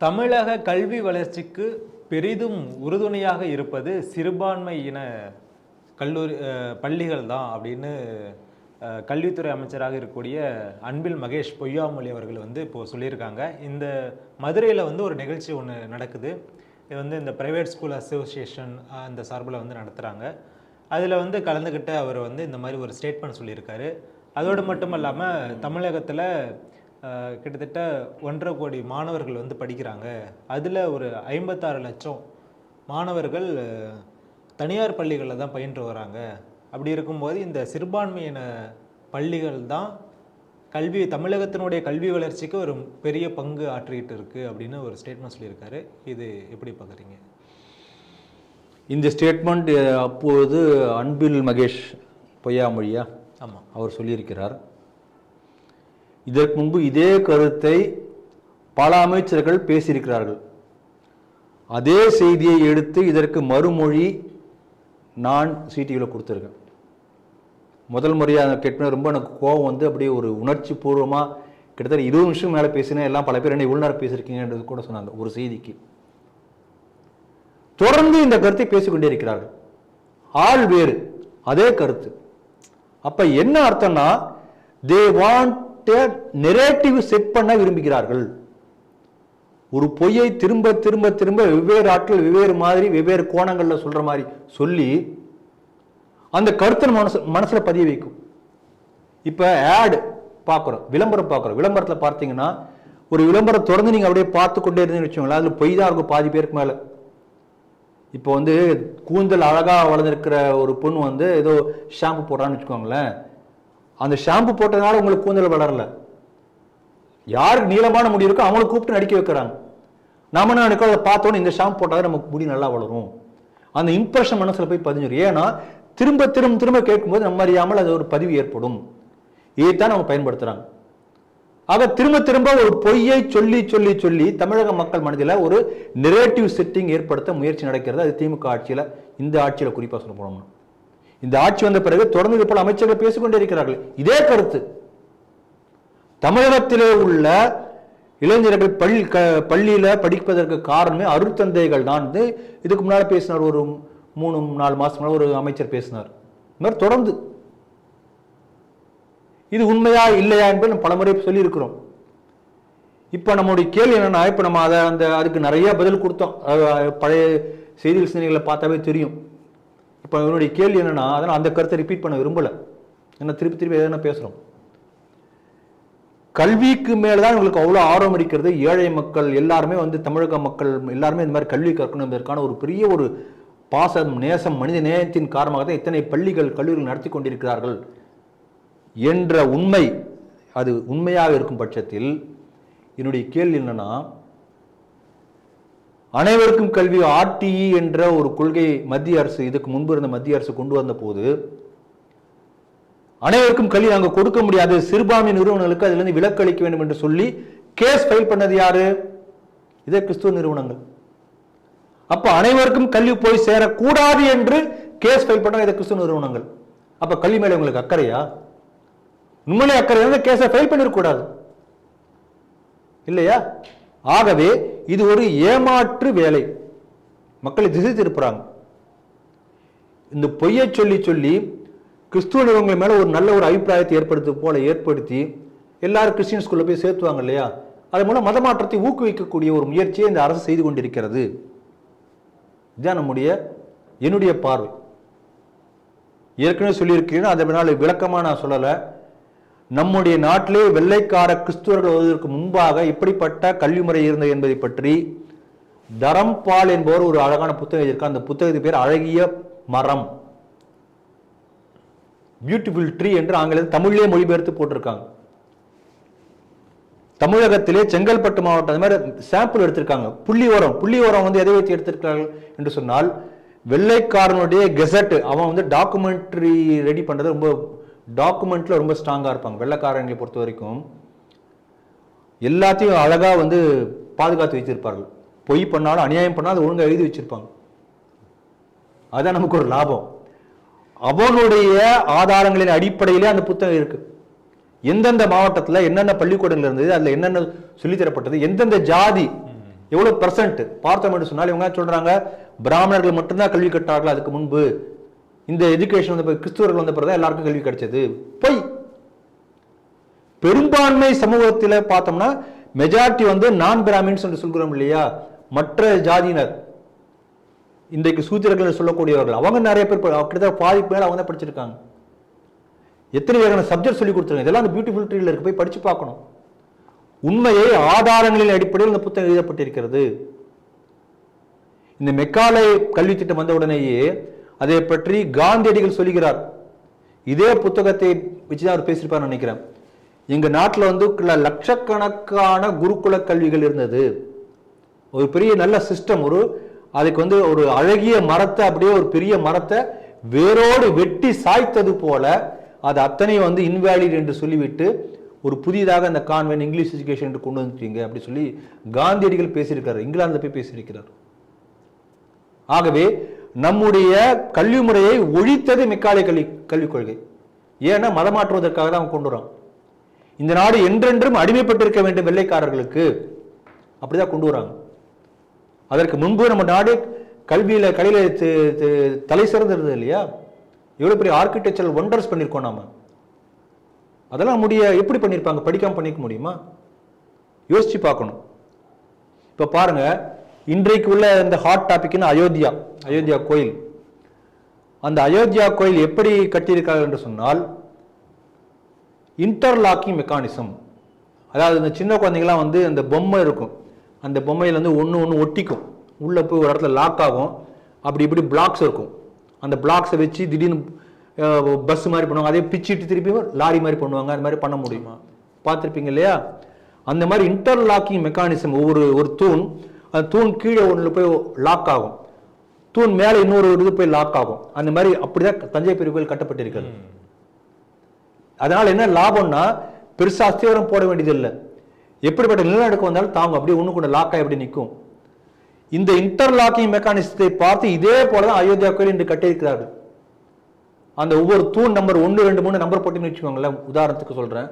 தமிழக கல்வி வளர்ச்சிக்கு பெரிதும் உறுதுணையாக இருப்பது சிறுபான்மை இன கல்லூரி பள்ளிகள் தான் அப்படின்னு கல்வித்துறை அமைச்சராக இருக்கக்கூடிய அன்பில் மகேஷ் பொய்யாமொழி அவர்கள் வந்து இப்போது சொல்லியிருக்காங்க. இந்த மதுரையில் வந்து ஒரு நிகழ்ச்சி ஒன்று நடக்குது. இது வந்து இந்த ப்ரைவேட் ஸ்கூல் அசோசியேஷன் அந்த சார்பில் வந்து நடத்துகிறாங்க அதில் வந்து கலந்துக்கிட்ட அவர் வந்து இந்த மாதிரி ஒரு ஸ்டேட்மெண்ட் சொல்லியிருக்காரு. அதோடு மட்டும் இல்லாமல் தமிழகத்தில் கிட்டத்தட்ட ஒன்றரை கோடி மாணவர்கள் வந்து படிக்கிறாங்க. அதில் ஒரு ஐம்பத்தாறு லட்சம் மாணவர்கள் தனியார் பள்ளிகளில் தான் பயின்று வராங்க. அப்படி இருக்கும்போது இந்த சிறுபான்மையின பள்ளிகள் தான் கல்வி தமிழகத்தினுடைய கல்வி வளர்ச்சிக்கு ஒரு பெரிய பங்கு ஆற்றிக்கிட்டு இருக்கு அப்படின்னு ஒரு ஸ்டேட்மெண்ட் சொல்லியிருக்காரு. இது எப்படி பார்க்குறீங்க இந்த ஸ்டேட்மெண்ட் அப்போது அன்பில் மகேஷ் பொய்யாமொழியா ஆமாம் அவர் சொல்லியிருக்கிறார். இதற்கு முன்பு இதே கருத்தை பல அமைச்சர்கள் பேசியிருக்கிறார்கள். அதே செய்தியை எடுத்து இதற்கு மறுமொழி நான் சிடிவியில் கொடுத்துருக்கேன். முதல் முறையாக கேட்பேன் ரொம்ப எனக்கு கோபம் வந்து அப்படியே ஒரு உணர்ச்சி பூர்வமாக கிட்டத்தட்ட இருபது நிமிஷம் மேலே பேசினேன். எல்லாம் பல பேர் என்ன இவ்வளோ நேரம் பேசியிருக்கீங்கன்றது கூட சொன்னாங்க ஒரு செய்திக்கு. தொடர்ந்து இந்த கருத்தை பேசிக்கொண்டே இருக்கிறார்கள். ஆள் வேறு. அதே கருத்து. அப்போ என்ன அர்த்தம்னா தே வாண்ட் நெரேட்டிவ் செட் பண்ண விரும்புகிறார்கள். ஒரு பொய்யை திரும்ப திரும்ப திரும்ப வெவ்வேறு ஆட்கள் வெவ்வேறு மாதிரி வெவ்வேறு கோணங்களில் சொல்ற மாதிரி சொல்லி அந்த கருத்தை மனசு மனசில் பதிய வைக்கும். இப்போ ஆட் பார்க்குறோம் விளம்பரம் பார்க்குறோம் விளம்பரத்தில் பார்த்தீங்கன்னா ஒரு விளம்பரம் தொடர்ந்து நீங்கள் அப்படியே பார்த்து கொண்டே இருந்தீங்கன்னு வச்சுக்கோங்களேன் அதில் பொய் தான் இருக்கும் பாதி பேருக்கு மேலே. இப்போ வந்து கூந்தல் அழகாக வளர்ந்துருக்கிற ஒரு பொண்ணு வந்து ஏதோ ஷாம்பு போடுறான்னு வச்சுக்கோங்களேன். அந்த ஷாம்பு போட்டதுனால உங்களுக்கு கூந்தல் வளரல. யாருக்கு நீளமான முடி இருக்கோ அவங்கள கூப்பிட்டு நடிக்க வைக்கிறாங்க. நம்ம என்ன நினைக்கிறோம்? அதை பார்த்தோன்னே இந்த ஷாம்பு போட்டால் நமக்கு முடி நல்லா வளரும். அந்த இம்ப்ரெஷன் மனசில் போய் பதிஞ்சிடும் ஏன்னா திரும்ப திரும்ப திரும்ப கேட்கும்போது நம்ம அறியாமல் அது ஒரு பதிவு ஏற்படும். இதைத்தான் அவங்க பயன்படுத்துறாங்க. ஆக திரும்ப திரும்ப ஒரு பொய்யை சொல்லி சொல்லி சொல்லி தமிழக மக்கள் மனதில் ஒரு நெரேட்டிவ் செட்டிங் ஏற்படுத்த முயற்சி நடக்கிறது. அது திமுக ஆட்சியில் இந்த ஆட்சியில் குறிப்பாக சொல்ல போனோம்னா. இந்த ஆட்சி வந்த பிறகு தொடர்ந்து இது போல அமைச்சர்கள் பேசிக்கொண்டே இருக்கிறார்கள். இதே கருத்து. தமிழகத்திலே உள்ள இளைஞர்கள் பள்ளி க பள்ளியில் படிப்பதற்கு காரணமே அருட்தந்தைகள் தான் வந்து இதுக்கு முன்னால் பேசினார். ஒரு மூணு நாலு மாதம் ஒரு அமைச்சர் பேசினார். இந்த மாதிரி தொடர்ந்து. இது உண்மையா இல்லையா என்பதை நம்ம பலமுறை சொல்லியிருக்கிறோம். இப்போ நம்முடைய கேள்வி என்னென்னா இப்போ நம்ம அதை அந்த அதுக்கு நிறைய பதில் கொடுத்தோம். பழைய செய்தி சிந்தனைகளை பார்த்தாவே தெரியும். இப்போ என்னுடைய கேள்வி என்னென்னா அதனால் அந்த கருத்தை ரிப்பீட் பண்ண விரும்பல. என்ன திருப்பி திருப்பி எதனா பேசுகிறோம் கல்விக்கு மேலே தான் இவங்களுக்கு அவ்வளோ ஆர்வம் இருக்கிறது ஏழை மக்கள் எல்லாருமே வந்து தமிழக மக்கள் எல்லாருமே இந்த மாதிரி கல்வி கற்கணும் என்பதற்கான ஒரு பெரிய ஒரு பாசம் நேசம் மனித நேயத்தின் காரணமாக தான் இத்தனை பள்ளிகள் கல்லூரிகள் நடத்தி கொண்டிருக்கிறார்கள் என்ற உண்மை அது உண்மையாக இருக்கும் பட்சத்தில் என்னுடைய கேள்வி என்னென்னா அனைவருக்கும் கல்வி ஆர்டிஇ என்ற ஒரு கொள்கை மத்திய அரசு இதுக்கு முன்பு இருந்த மத்திய அரசு கொண்டு வந்த போது அனைவருக்கும் கல்வி அங்கே கொடுக்க முடியாது. சிறுபான்மை நிறுவனங்களுக்கு அதிலிருந்து விலக்கு அளிக்க வேண்டும் என்று சொல்லி கேஸ் ஃபைல் பண்ணது யாரு? இதே கிறிஸ்துவ நிறுவனங்கள். அப்ப அனைவருக்கும் கல்வி போய் சேரக்கூடாது என்று கேஸ் ஃபைல் பண்ண இதை கிறிஸ்துவ நிறுவனங்கள். அப்ப கல்வி மேலே உங்களுக்கு அக்கறையா? உண்மையிலே அக்கறை கேஸை ஃபைல் பண்ணிடக்கூடாது இல்லையா? ஆகவே இது ஒரு ஏமாற்று வேலை. மக்களை திசை திருப்புறாங்க. இந்த பொய்யை சொல்லி சொல்லி கிறிஸ்துவ நிறுவனங்கள் ஒரு நல்ல ஒரு அபிப்பிராயத்தை ஏற்படுத்து போல ஏற்படுத்தி எல்லாரும் கிறிஸ்டின் ஸ்கூலில் போய் சேர்த்துவாங்க இல்லையா? அதன் மூலம் மத மாற்றத்தை ஊக்குவிக்கக்கூடிய ஒரு முயற்சியை இந்த அரசு செய்து கொண்டிருக்கிறது. இதுதான் நம்முடைய என்னுடைய பார்வை. ஏற்கனவே சொல்லியிருக்கிறேன் பின்னால் விளக்கமாக நான் சொல்லலை. நம்முடைய நாட்டிலே வெள்ளைக்கார கிறிஸ்துவர்கள் வருவதற்கு முன்பாக இப்படிப்பட்ட கல்வி முறை இருந்தது என்பதை பற்றி தரம்பால் என்பவர் ஒரு அழகான புத்தகம் எழுதியிருக்கார். அந்த புத்தகத்து பேர் அழகிய மரம். பியூட்டிஃபுல் ட்ரீ என்று ஆங்கிலத்தில் தமிழிலே மொழிபெயர்த்து போட்டிருக்காங்க. தமிழகத்திலே செங்கல்பட்டு மாவட்டம் அது மாதிரி சாம்பிள் எடுத்திருக்காங்க. புள்ளி ஓரம் புள்ளி ஓரம் வந்து எதை வச்சு எடுத்திருக்கிறார்கள் என்று சொன்னால் வெள்ளைக்காரனுடைய கெசட் அவன் வந்து டாக்குமெண்ட்ரி ரெடி பண்ணுறது ரொம்ப டாக்குமெண்ட்டில் ரொம்ப ஸ்ட்ராங்காக இருப்பாங்க. வெள்ளைக்காரங்களை பொறுத்த வரைக்கும் எல்லாத்தையும் அழகாக வந்து பாதுகாத்து வச்சிருப்பார்கள் பொய் பண்ணாலும் அநியாயம் பண்ணாலும் அதை ஒழுங்காக எழுதி வச்சிருப்பாங்க. அதுதான் நமக்கு ஒரு லாபம். அவனுடைய ஆதாரங்களின் அடிப்படையிலே அந்த புத்தகம் இருக்குது எந்தெந்த மாவட்டத்தில் என்னென்ன பள்ளிக்கூடங்கள் இருந்தது அதில் என்னென்ன சொல்லித்தரப்பட்டது எந்தெந்த ஜாதி எவ்வளோ பர்சன்ட் பார்த்தோம் என்று சொன்னால் இவங்க சொல்கிறாங்க பிராமணர்கள் மட்டும்தான் கல்வி கட்டார்கள் அதுக்கு முன்பு. இந்த எஜுகேஷன் வந்து கிறிஸ்துவர்கள் வந்த பிறகு எல்லாருக்கும் கல்வி கிடைச்சது. பொய் பெரும்பான்மை சமூகத்தில் பார்த்தோம்னா மெஜாரிட்டி வந்து நான் பிராமின்ஸ் என்று சொல்கிறோம் இல்லையா? மற்ற ஜாதியினர். இன்றைக்கு சூத்திரர்கள் சொல்லக்கூடியவர்கள். அவங்க நிறைய பேர் கிட்டத்தட்ட பாதிக்கு மேல அவங்க தான் படிச்சிருக்காங்க. எத்தனை வகையான சப்ஜெக்ட் சொல்லி கொடுத்துருங்க இதெல்லாம் அந்த பியூட்டிஃபுல் ட்ரீல இருக்கு. போய் படிச்சு பார்க்கணும். உண்மையை ஆதாரங்களின் அடிப்படையில் இந்த புத்தகம் எழுதப்பட்டிருக்கிறது. இந்த மெக்காலை கல்வி திட்டம் வந்த உடனேயே அதை பற்றி காந்தியடிகள் சொல்லுகிறார். இதே புத்தகத்தை வச்சுதான் அவர் பேசியிருப்பார் நினைக்கிறேன். எங்க நாட்டுல வந்து லட்சக்கணக்கான குருகுல கல்விகள் இருந்தது. ஒரு பெரிய நல்ல சிஸ்டம் ஒரு அதுக்கு வந்து ஒரு அழகிய மரத்தை அப்படியே ஒரு பெரிய மரத்தை வேரோடு வெட்டி சாய்த்தது போல அது அத்தனை வந்து இன்வேலிட் என்று சொல்லிவிட்டு ஒரு புதிதாக அந்த கான்வென்ட் இங்கிலீஷ் எஜுகேஷன் என்று கொண்டு வந்துட்டீங்க அப்படி சொல்லி காந்தியடிகள் பேசியிருக்காரு இங்கிலாந்துல போய் பேசியிருக்கிறார். ஆகவே நம்முடைய கல்வி முறையை ஒழித்தது மெக்காலை கல்வி கல்விக் கொள்கை. ஏன்னா மதமாற்றுவதற்காக தான் அவங்க கொண்டு வரோம் இந்த நாடு என்றென்றும் அடிமைப்பட்டிருக்க வேண்டும் வெள்ளைக்காரர்களுக்கு. அப்படிதான் கொண்டு வராங்க. அதற்கு முன்பு நம்ம நாடு கல்வியில கலையில தலை சிறந்திருந்தது இல்லையா? எவ்வளவு பெரிய ஆர்கிடெக்சரல் ஒண்டர்ஸ் பண்ணியிருக்கோம் நாம. அதெல்லாம் முடிய எப்படி பண்ணியிருப்பாங்க படிக்காம பண்ணிக்க முடியுமா? யோசிச்சு பார்க்கணும். இப்ப பாருங்க இன்றைக்கு உள்ள இந்த ஹாட் டாபிக்னு அயோத்தியா அயோத்தியா கோயில். அந்த அயோத்தியா கோயில் எப்படி கட்டியிருக்காங்க என்று சொன்னால் இன்டர்லாக்கிங் மெக்கானிசம் அதாவது இந்த சின்ன குழந்தைங்கலாம் வந்து அந்த பொம்மை இருக்கும். அந்த பொம்மையில வந்து ஒன்று ஒன்று ஒட்டிக்கும். உள்ள போய் ஒரு இடத்துல லாக் ஆகும். அப்படி இப்படி பிளாக்ஸ் இருக்கும். அந்த பிளாக்ஸை வச்சு திடீர்னு பஸ் மாதிரி பண்ணுவாங்க. அதே பிச்சிட்டு திருப்பி லாரி மாதிரி பண்ணுவாங்க. அது மாதிரி பண்ண முடியுமா. பார்த்துருப்பீங்க இல்லையா? அந்த மாதிரி இன்டர்லாக்கிங் மெக்கானிசம் ஒவ்வொரு ஒரு தூண் அந்த தூண் கீழே ஒன்றில் போய் லாக் ஆகும். தூண் மேலே இன்னொரு இது போய் லாக் ஆகும். அந்த மாதிரி அப்படிதான் தஞ்சை பெரிய கோயில் கட்டப்பட்டிருக்கிறது. அதனால என்ன லாபம்னா பெருசா அஸ்திவாரம் போட வேண்டியதில்லை எப்படிப்பட்ட நிலநடுக்கம் வந்தாலும் தாங்க அப்படியே ஒன்று கூட லாக் ஆகி அப்படி நிற்கும். இந்த இன்டர்லாக்கிங் மெக்கானிசத்தை பார்த்து இதே போலதான் அயோத்தியா கோயில் இன்று கட்டியிருக்கிறார்கள். அந்த ஒவ்வொரு தூண் நம்பர் ஒன்று ரெண்டு மூணு நம்பர் போட்டுன்னு வச்சுக்கோங்களேன். உதாரணத்துக்கு சொல்கிறேன்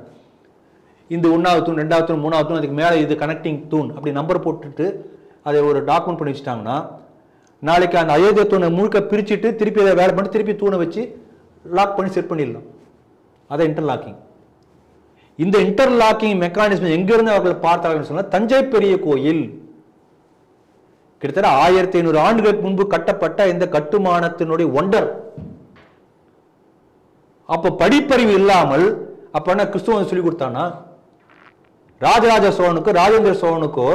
இந்த ஒன்றாவது தூண் ரெண்டாவது தூண் மூணாவது தூண் அதுக்கு மேலே இது கனெக்டிங் தூண். அப்படி நம்பர் போட்டுட்டு அதை ஒரு டாக்குமெண்ட் பண்ணி வச்சுட்டாங்கன்னா நாளைக்கு அந்த அயோத்தியா தூணை முழுக்க பிரிச்சுட்டு திருப்பி அதை வேலை பண்ணி திருப்பி தூணை வச்சு லாக் பண்ணி செட் பண்ணிடலாம். அதை இன்டர்லாக்கிங் இந்த இன்டர்லாக்கிங் மெக்கானிசம் எங்கிருந்து அவர்கள் பார்த்தார்கள் சொன்னால் தஞ்சை பெரிய கோயில். கிட்டத்தட்ட ஆயிரத்தி ஐநூறு ஆண்டுகளுக்கு முன்பு கட்டப்பட்ட இந்த கட்டுமானத்தினுடைய ஒண்டர் அப்போ படிப்பறிவு இல்லாமல் அப்ப என்ன கிறிஸ்துவன் சொல்லி கொடுத்தானா ராஜராஜ சோழனுக்கோ ராஜேந்திர சோழனுக்கோ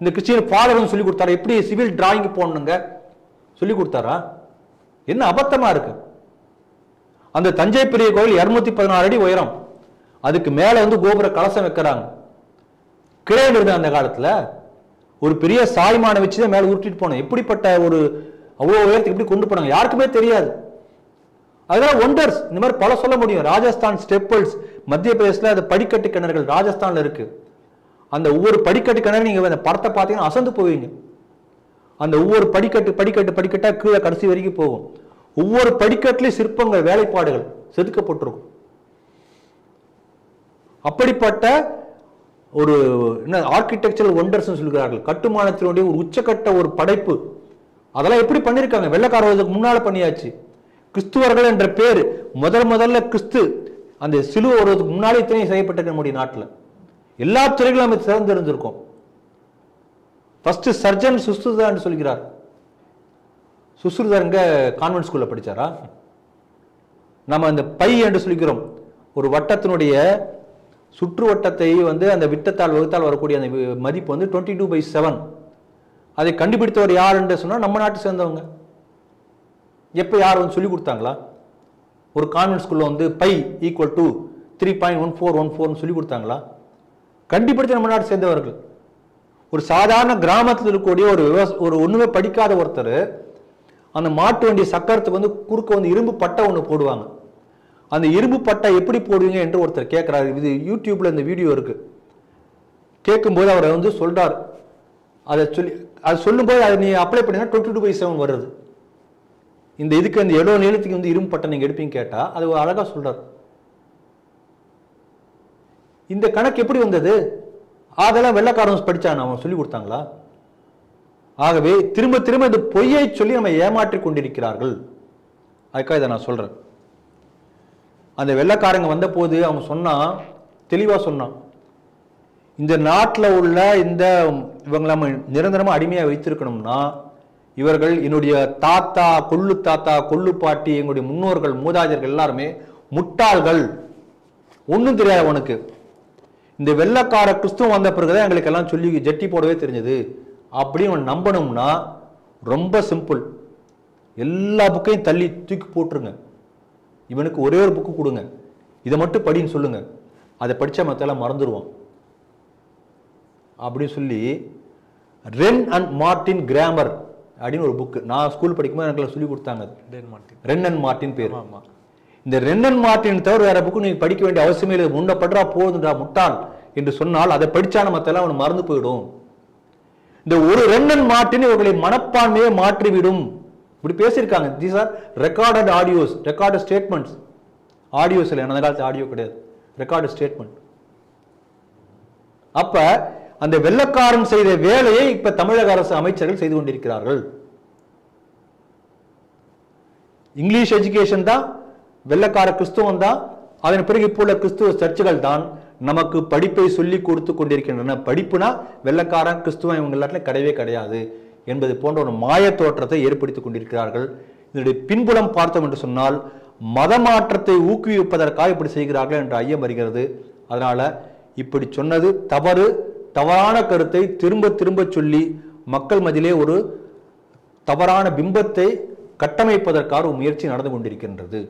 இந்த கிறிஸ்டியன் ஃபாதரும் சொல்லி கொடுத்தாரா? எப்படி சிவில் டிராயிங் போடணுங்க? சொல்லி கொடுத்தாரா? என்ன அபத்தமா இருக்கு? அந்த தஞ்சை பெரிய கோவில் இருநூத்தி பதினாறு அடி உயரம். அதுக்கு மேலே வந்து கோபுர கலசம் வைக்கிறாங்க. கிழையில் இருந்த அந்த காலத்தில் ஒரு பெரிய சாய்மானை வச்சு தான் மேலே உருட்டிட்டு போனோம் எப்படிப்பட்ட ஒரு அவ்வளோ உயரத்துக்கு எப்படி கொண்டு போனாங்க? யாருக்குமே தெரியாது. அதெல்லாம் ஒண்டர்ஸ் இந்த மாதிரி பல சொல்ல முடியும். ராஜஸ்தான் ஸ்டெப்பிள்ஸ் மத்திய பிரதேசத்துல அது படிக்கட்டு கிணறுகள் ராஜஸ்தானில் இருக்குது அந்த ஒவ்வொரு படிக்கட்டு நீங்கள் அந்த படத்தை பார்த்தீங்கன்னா அசந்து போவீங்க. அந்த ஒவ்வொரு படிக்கட்டு படிக்கட்டு படிக்கட்டாக கீழே கடைசி வரைக்கும் போகும். ஒவ்வொரு படிக்கட்டுலேயும் சிற்பங்கள் வேலைப்பாடுகள் செதுக்கப்பட்டிருக்கும். அப்படிப்பட்ட ஒரு என்ன ஆர்கிடெக்சரல் ஒண்டர்ஸ் சொல்கிறார்கள் கட்டுமானத்தினுடைய ஒரு உச்சக்கட்ட ஒரு படைப்பு. அதெல்லாம் எப்படி பண்ணியிருக்காங்க வெள்ளக்காரர்களுக்கு முன்னால் பண்ணியாச்சு. கிறிஸ்துவர்கள் என்ற பேர் முதல் முதல்ல கிறிஸ்து. அந்த சிலுவை வருவதற்கு முன்னாலே இத்தனை செய்யப்பட்டிருக்க நம்முடைய நாட்டில். எல்லா துறைகளும் நம்ம சிறந்திருந்திருக்கோம். ஃபஸ்ட்டு சர்ஜன் சுஸ்ருதான்னு சொல்கிறார். சுஸ்ருதர் எங்க கான்வென்ட் ஸ்கூல்ல படிச்சாரா? நம்ம அந்த பை என்று சொல்கிறோம். ஒரு வட்டத்தினுடைய சுற்று வட்டத்தை வந்து அந்த விட்டத்தால் வகுத்தால் வரக்கூடிய அந்த மதிப்பு வந்து டுவெண்ட்டி டூ பை செவன் அதை கண்டுபிடித்தவர் யார் என்று சொன்னால் நம்ம நாட்டை சேர்ந்தவங்க. எப்போ யார் வந்து சொல்லி கொடுத்தாங்களா? ஒரு கான்வென்ட் ஸ்கூலில் வந்து pi equal to three point one four one ஃபோர்னு சொல்லி கொடுத்தாங்களா? கண்டிப்படுத்தி நம்ம நாடு சேர்ந்தவர்கள். ஒரு சாதாரண கிராமத்தில் இருக்கக்கூடிய ஒரு விவச ஒரு ஒன்றுமே படிக்காத ஒருத்தர் அந்த மாட்டு வண்டி சக்கரத்துக்கு வந்து குறுக்க வந்து இரும்பு பட்டை ஒன்று போடுவாங்க. அந்த இரும்பு பட்டை எப்படி போடுவீங்க என்று ஒருத்தர் கேட்குறாரு. இது யூடியூப்பில் இந்த வீடியோ இருக்குது கேட்கும்போது அவர் வந்து சொல்கிறார் அதை சொல்லி அது சொல்லும்போது அதை நீ அப்ளை பண்ணினா டுவெண்ட்டி டூ பை செவன் வருது. இந்த இதுக்கு அந்த எவ்வளோ நீளத்துக்கு வந்து இரும்பு பட்டை நீங்கள் எடுப்பீங்க கேட்டால் அது ஒரு அழகாக சொல்கிறார் இந்த கணக்கு எப்படி வந்தது? அதெல்லாம் வெள்ளக்காரன் படித்தான் அவன் சொல்லி கொடுத்தாங்களா? ஆகவே திரும்ப திரும்ப இந்த பொய்யை சொல்லி நம்ம ஏமாற்றி கொண்டிருக்கிறார்கள். அதுக்காக இதை நான் சொல்கிறேன் அந்த வெள்ளைக்காரங்க வந்த போது சொன்னான் தெளிவாக சொன்னான். இந்த நாட்டில் உள்ள இந்த இவங்களை நம்ம நிரந்தரமாக அடிமையாக வைத்திருக்கணும்னா இவர்கள் என்னுடைய தாத்தா கொள்ளு தாத்தா கொள்ளு பாட்டி எங்களுடைய முன்னோர்கள் மூதாதையர்கள் எல்லாருமே முட்டாள்கள். ஒன்றும் தெரியாது உனக்கு இந்த வெள்ளக்கார கிறிஸ்துவம் வந்த பிறகுதான் எங்களுக்கு எல்லாம் சொல்லி ஜெட்டி போடவே தெரிஞ்சது. அப்படின்னு அவன் நம்பணும்னா ரொம்ப சிம்பிள் எல்லா புக்கையும் தள்ளி தூக்கி போட்டுருங்க. இவனுக்கு ஒரே ஒரு புக்கு கொடுங்க. இதை மட்டும் படின்னு சொல்லுங்க. அதை படிச்சா மத்தெல்லாம் மறந்துடுவான் அப்படின்னு சொல்லி ரென் அண்ட் மார்டின் கிராமர் அப்படின்னு ஒரு புக்கு நான் ஸ்கூல் படிக்கும்போது எனக்கு சொல்லி கொடுத்தாங்க ரென் அண்ட் மார்டின் பேர். ஆமா. இந்த ரெண்டன் மார்ட்டின் தவிர வேற புக்கு நீங்க படிக்க வேண்டிய அவசியமே இல்லை. முன்ன படுறா போதுடா முட்டாள் என்று சொன்னால் அதை படிச்சா நம்ம மத்தெல்லாம் அவன் மறந்து போயிடும். இந்த ஒரு ரெண்டன் மார்ட்டின் இவர்களை மனப்பான்மையை மாற்றிவிடும். இப்படி பேசியிருக்காங்க. These are recorded audios recorded statements audios இல்லை அந்த காலத்து ஆடியோ கிடையாது. ரெக்கார்டு ஸ்டேட்மெண்ட் அப்ப அந்த வெள்ளக்காரன் செய்த வேலையை இப்ப தமிழக அரசு அமைச்சர்கள் செய்து கொண்டிருக்கிறார்கள். இங்கிலீஷ் எஜுகேஷன் தான் வெள்ளக்கார கிறிஸ்துவம் தான் அதன் பிறகு இப்போ உள்ள கிறிஸ்துவ சர்ச்சுகள் தான் நமக்கு படிப்பை சொல்லி கொடுத்து கொண்டிருக்கின்றன. படிப்புனா வெள்ளக்காரன் கிறிஸ்துவம் இவங்க எல்லாத்துல கிடையவே கிடையாது என்பது போன்ற ஒரு மாய தோற்றத்தை ஏற்படுத்திக் கொண்டிருக்கிறார்கள். இதனுடைய பின்புலம் பார்த்தோம் என்று சொன்னால் மதமாற்றத்தை ஊக்குவிப்பதற்காக இப்படி செய்கிறார்கள் என்ற ஐயம் வருகிறது. அதனால இப்படி சொன்னது தவறு தவறான கருத்தை திரும்ப திரும்ப சொல்லி மக்கள் மதிலே ஒரு தவறான பிம்பத்தை கட்டமைப்பதற்காக ஒரு முயற்சி நடந்து கொண்டிருக்கின்றது.